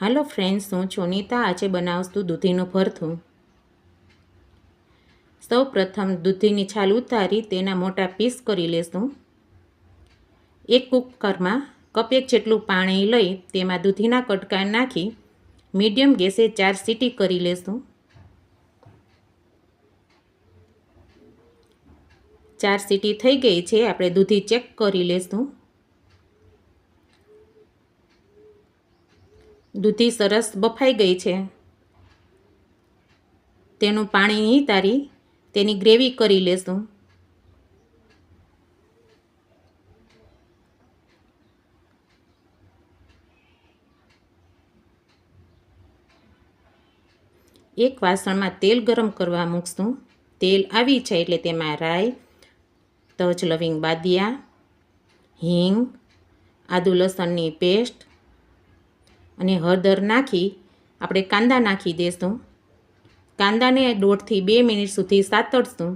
હાલો friends, હું છું નીતા આજે બનાવશું દૂધીનું ભરથું. સૌ પ્રથમ દૂધીની છાલ ઉતારી તેના મોટા પીસ કરી લેશું. એક કુકરમાં કપેક જેટલું પાણી લઈ તેમાં દૂધીના કટકા નાખી મીડિયમ ગેસે ચાર સીટી કરી લેશું. ચાર સીટી થઈ ગઈ છે, આપણે દૂધી ચેક કરી લેશું. દૂધી સરસ બફાઈ ગઈ છે. તેનું પાણી નિતારી તેની ગ્રેવી કરી લેશું. એક વાસણમાં તેલ ગરમ કરવા મૂકશું. તેલ આવી જાય એટલે તેમાં રાઈ, તજ લવિંગ બાદિયા, હિંગ, આદુ લસણની પેસ્ટ અને હળદર નાખી આપણે કાંદા નાખી દઈશું કાંદાને દોઢથી બે મિનિટ સુધી સાતડશું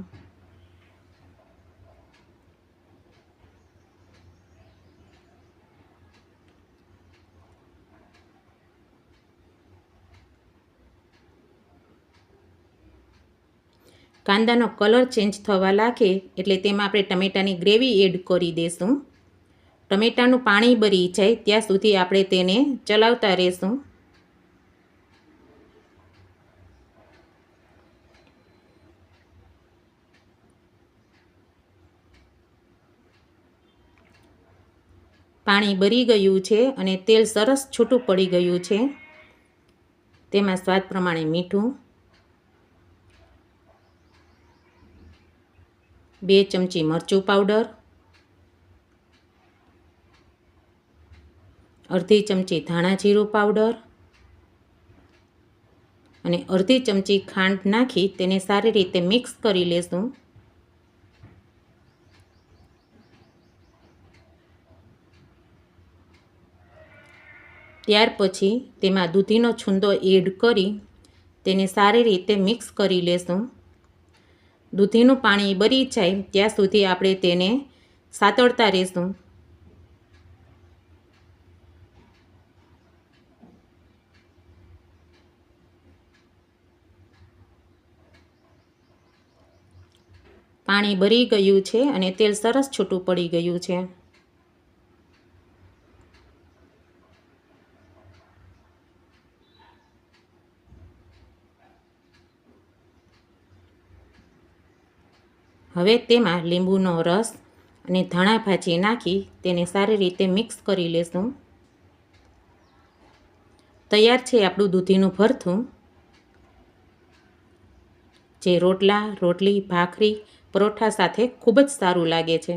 કાંદાનો કલર ચેન્જ થવા લાગે એટલે તેમાં આપણે ટમેટાની ગ્રેવી એડ કરી દઈશું ટમેટાનું પાણી બરી જાય, ત્યાં સુધી આપણે તેને ચલાવતા રહેશું. પાણી બરી ગયું છે અને તેલ સરસ છૂટું પડી ગયું છે. તેમાં સ્વાદ પ્રમાણે મીઠું, બે ચમચી મરચું પાવડર અડધી ચમચી ધાણા જીરું પાવડર અને અડધી ચમચી ખાંડ નાખી તેને સારી રીતે મિક્સ કરી લેશું. ત્યાર પછી તેમાં દૂધીનો છુંદો એડ કરી તેને સારી રીતે મિક્સ કરી લેશું. દૂધીનું પાણી બળી જાય ત્યાં સુધી આપણે તેને સાતળતા રહીશું. પાણી બરી ગયું છે અને તેલ સરસ છૂટું પડી ગયું છે. હવે તેમાં લીંબુનો રસ અને ધાણા ભાજી નાખી તેને સારી રીતે મિક્સ કરી લેશું. તૈયાર છે આપણું દૂધીનું ભરથું. જે રોટલા, રોટલી, ભાખરી પરોઠા સાથે ખૂબ જ સારું લાગે છે.